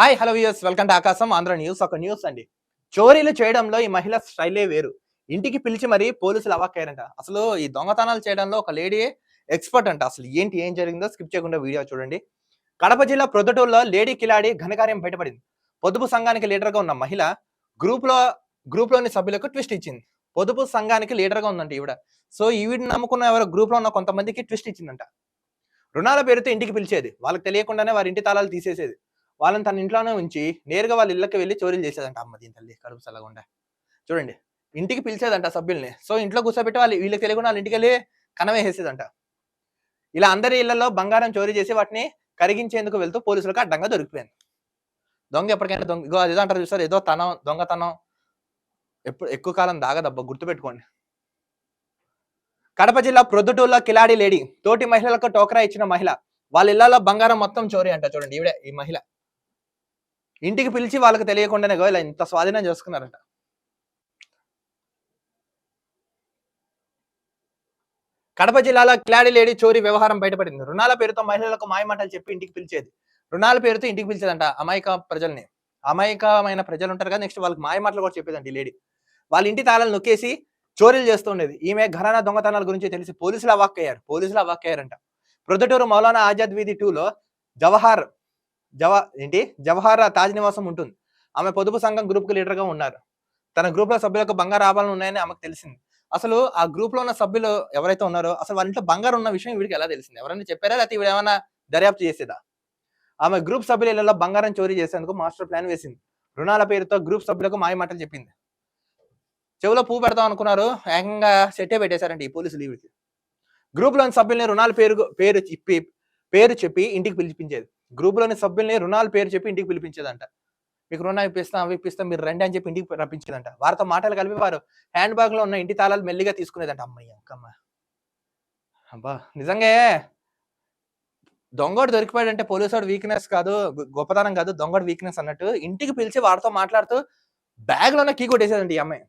Hi hello views welcome to Akasam Andhra news ఒక news అండి. చోరీలు చేయడంలో ఈ మహిళ స్టైలే వేరు. ఇంటికి పిలిచి మరి పోలీసులు అవాక్కయ్యారంట. అసలు ఈ దొంగతనాలు చేయడంలో ఒక లేడీ ఎక్స్పర్ట్ అంట. అసలు ఏంటి ఏం జరిగిందో స్కిప్ చేయకుండా వీడియో చూడండి. కడప జిల్లా ప్రొద్దుటూరులో లేడీ కిలాడి ఘనకార్యం బయటపడింది. పొదుపు సంఘానికి లీడర్గా ఉన్న మహిళ గ్రూప్లో గ్రూప్లోని సభ్యులకు ట్విస్ట్ ఇచ్చింది. పొదుపు సంఘానికి లీడర్గా ఉందంట ఈవిడ. సో ఈవిడ నమ్ముకున్న ఎవరు గ్రూప్లో ఉన్న కొంతమందికి ట్విస్ట్ ఇచ్చిందంట. రుణాల పేరుతో ఇంటికి పిలిచేది. వాళ్ళకి తెలియకుండానే వారి ఇంటి తాళాలు తీసేసేది. వాళ్ళని తన ఇంట్లోనే ఉంచి నేరుగా వాళ్ళ ఇళ్ళకి వెళ్ళి చోరీలు చేసేదంట అమ్మ దీని తల్లి కడుపు చల్లకుండా. చూడండి ఇంటికి పిలిచేదంట సభ్యుల్ని. సో ఇంట్లో కూర్చోబెట్టి వాళ్ళు వీళ్ళకి తెలియకుండా వాళ్ళ ఇంటికి వెళ్ళి కనవేసేదంట ఇలా అందరి ఇళ్ళలో బంగారం చోరీ చేసి వాటిని కరిగించేందుకు వెళ్తూ పోలీసులకు అడ్డంగా దొరికిపోయింది. దొంగ ఎప్పటికైనా దొంగ ఇగో ఏదో అంటారు చూస్తారు ఏదో తనం దొంగతనం. ఎప్పుడు ఎక్కువ కాలం దాగదబ్బా గుర్తుపెట్టుకోండి. కడప జిల్లా ప్రొద్దుటూరులో కిలాడి లేడీ తోటి మహిళలకు టోకరా ఇచ్చిన మహిళ. వాళ్ళ ఇళ్ళలో బంగారం మొత్తం చోరీ అంట చూడండి ఈవిడ ఈ మహిళ. ఇంటికి పిలిచి వాళ్ళకి తెలియకుండానే గో ఇలా ఇంత స్వాధీనం చేసుకున్నారంట. కడప జిల్లాలో క్లాడీ లేడీ చోరీ వ్యవహారం బయటపడింది. రుణాల పేరుతో మహిళలకు మాయమాటలు చెప్పి ఇంటికి పిలిచేది. రుణాల పేరుతో ఇంటికి పిలిచేదంట అమాయక ప్రజల్ని. అమాయకమైన ప్రజలు ఉంటారు కదా నెక్స్ట్ వాళ్ళకి మాయమాటలు కూడా చెప్పేదండి లేడీ. వాళ్ళ ఇంటి తాళాలు నొక్కేసి చోరీలు చేస్తూ ఉండేది. ఈమె ఘరానా దొంగతనాల గురించి తెలిసి పోలీసులు అవాక్కయ్యారు. పోలీసులు అవాక్కయ్యారంట. ప్రొద్దుటూరు మౌలానా ఆజాద్ వీధి టూలో జవహార్ జవ ఏంటి? జవహార్ తాజ్ నివాసం ఉంటుంది. ఆమె పొదుపు సంఘం గ్రూప్కి లీడర్గా ఉన్నారు. తన గ్రూప్లో సభ్యులకు బంగారు ఆభరణలు ఉన్నాయని ఆమెకు తెలిసింది. అసలు ఆ గ్రూప్లో ఉన్న సభ్యులు ఎవరైతే ఉన్నారో అసలు వాళ్ళ ఇంట్లో బంగారు ఉన్న విషయం వీడికి ఎలా తెలిసింది? ఎవరైనా చెప్పారా? లేకపోతే వీడు ఏమైనా దర్యాప్తు చేసేదా? ఆమె గ్రూప్ సభ్యుల ఇళ్ళలో బంగారం చోరీ చేసేందుకు మాస్టర్ ప్లాన్ వేసింది. రుణాల పేరుతో గ్రూప్ సభ్యులకు మాయమాటలు చెప్పింది. చెవిలో పువ్వు పెడతాం అనుకున్నారు. ఏకంగా సెట్టే పెట్టేశారండి ఈ పోలీసులు వీడికి గ్రూప్లోని సభ్యులని సభ్యుల్ని రుణాల పేరు పేరు ఇప్పి పేరు చెప్పి ఇంటికి పిలిపించేది. గ్రూపులోని సభ్యుల్ని రుణాలు పేరు చెప్పి ఇంటికి పిలిపించేదంట. మీకు రుణం ఇప్పిస్తాం అవి ఇప్పిస్తాం మీరు రండి అని చెప్పి ఇంటికి రప్పించేదంట. వారితో మాటలు కలిపి వారు హ్యాండ్ బ్యాగ్లో ఉన్న ఇంటి తాళాలు మెల్లిగా తీసుకునేదంట. అమ్మయ్య అక్కమ్మ. అబ్బా నిజంగా దొంగోడు దొరికిపోయాడంటే పోలీసు వీక్నెస్ కాదు గొప్పతనం కాదు దొంగోడు వీక్నెస్ అన్నట్టు ఇంటికి పిలిచి వాడితో మాట్లాడుతూ బ్యాగ్లోనే కీ కొట్టేసేదండి ఈ అమ్మాయి.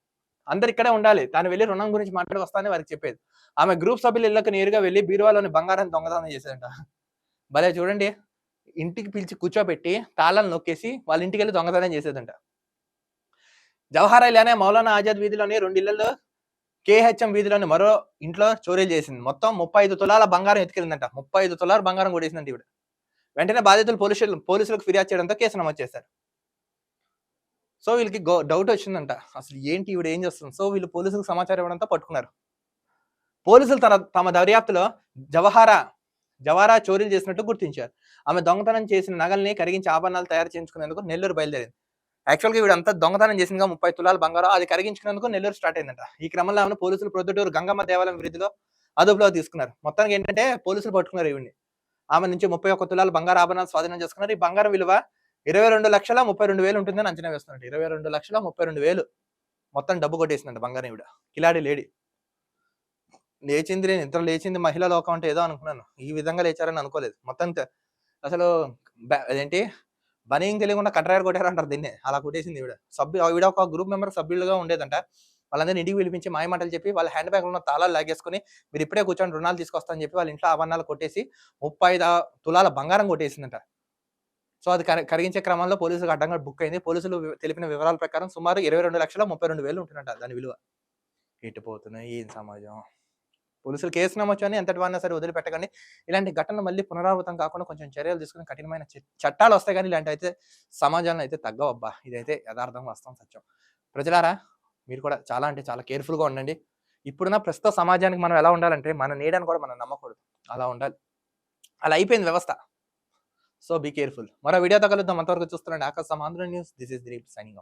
అందరు ఇక్కడే ఉండాలి. తాను వెళ్ళి రుణం గురించి మాట్లాడి వస్తానని వారికి చెప్పేది. ఆమె గ్రూప్ సభ్యులు ఇళ్ళకి నేరుగా వెళ్ళి బీరువాలోని బంగారాన్ని దొంగతనం చేసేదంట. భలే చూడండి. ఇంటికి పిలిచి కూర్చోబెట్టి తాళాలు నొక్కేసి వాళ్ళ ఇంటికి వెళ్ళి దొంగతనం చేసేదంట. జవహర్ ఇలానే మౌలానా ఆజాద్ వీధిలోని రెండు ఇళ్ళలో కేహెచ్ఎం వీధిలోని మరో ఇంట్లో చోరీలు చేసింది. మొత్తం ముప్పై ఐదు తులాల బంగారం ఎత్తుకెళ్ళిందంట ముప్పై ఐదు తులాల బంగారం కొడేసిందంట ఇవిడ వెంటనే బాధితులు పోలీసులు పోలీసులకు ఫిర్యాదు చేయడంతో కేసు నమోదు చేశారు. సో వీళ్ళకి డౌట్ వచ్చిందంట. అసలు ఏంటి ఇవిడ ఏం చేస్తుంది? సో వీళ్ళు పోలీసులకు సమాచారం ఇవ్వడంతో పట్టుకున్నారు. పోలీసులు తన తమ దర్యాప్తులో జవహారా జవారా చోరీలు చేసినట్టు గుర్తించారు. ఆమె దొంగతనం చేసిన నగల్ని కరిగించి ఆభరణాలు తయారు చేయించుకునేందుకు నెల్లూరు బయలుదేరింది. యాక్చువల్గా వీడంతా దొంగతనం చేసిందిగా ముప్పై తులాలు బంగారం అది కరిగించుకునేందుకు నెల్లూరు స్టార్ట్ అయిందంట. ఈ క్రమంలో ఆమెను పోలీసులు ప్రొద్దుటూరు గంగమ్మ దేవాలయం వీధిలో అదుపులో తీసుకున్నారు. మొత్తానికి ఏంటంటే పోలీసులు పట్టుకున్నారు ఈవిడ్ని. ఆమె నుంచి ముప్పై ఒక్క తులాలు బంగారు ఆభరణాలు స్వాధీనం చేసుకున్నారు. ఈ బంగారం విలువ ఇరవై రెండు లక్షల ముప్పై రెండు వేలు ఉంటుందని అంచనా వేస్తున్నట్టు ఇరవై రెండు లక్షల ముప్పై రెండు వేలు మొత్తం డబ్బు కొట్టేసిందంట బంగారం ఈవిడ. కిలాడి లేడీ. లేచింది నేను నిద్ర లేచింది మహిళా లోకం అంటే ఏదో అనుకున్నాను. ఈ విధంగా లేచారని అనుకోలేదు. మొత్తం అసలు అదేంటి? బనీం తెలియకుండా కట్రాయర్ కొట్టారు అంటారు దీన్ని. అలా కొట్టేసింది ఈవిడ. సభ్యు ఈవిడ ఒక గ్రూప్ మెంబర్ సభ్యులుగా ఉండేదంట. వాళ్ళందరినీ ఇంటికి పిలిపించి మాయమాటలు చెప్పి వాళ్ళ హ్యాండ్ బ్యాగ్ ఉన్న తాళాలు లాగేసుకుని మీరు ఇప్పుడే కూర్చొని రుణాలు తీసుకొస్తామని చెప్పి వాళ్ళ ఇంట్లో ఆభరణాలు కొట్టేసి ముప్పై తులాల బంగారం కొట్టేసిందంట. సో అది కరిగించే క్రమంలో పోలీసులకు అడ్డంగా బుక్ అయింది. పోలీసులు తెలిపిన వివరాల ప్రకారం సుమారు ఇరవై రెండు లక్షల ముప్పై రెండు వేలు ఉంటుందంట దాని విలువ. ఇటు పోతున్నాయి ఏం సమాజం. పోలీసులు కేసు నమ్మొచ్చు అని ఎంతటి వాడినా సరే వదిలిపెట్టకండి. ఇలాంటి ఘటనలు మళ్ళీ పునరావృతం కాకుండా కొంచెం చర్యలు తీసుకుని కఠినమైన చట్టాలు వస్తాయి కానీ ఇలాంటి అయితే సమాజంలో అయితే తగ్గవబ్బా ఇదైతే యథార్థం వాస్తవం సత్యం. ప్రజలారా మీరు కూడా చాలా అంటే చాలా కేర్ఫుల్గా ఉండండి. ఇప్పుడున్న ప్రస్తుత సమాజానికి మనం ఎలా ఉండాలంటే మన నీడని కూడా మనం నమ్మకూడదు. అలా ఉండాలి. అలా అయిపోయింది వ్యవస్థ. So be careful. మరో వీడియోతో కలుద్దాం. అంతవరకు చూస్తున్నాండి Akasam Andhra news. This is Dilip signing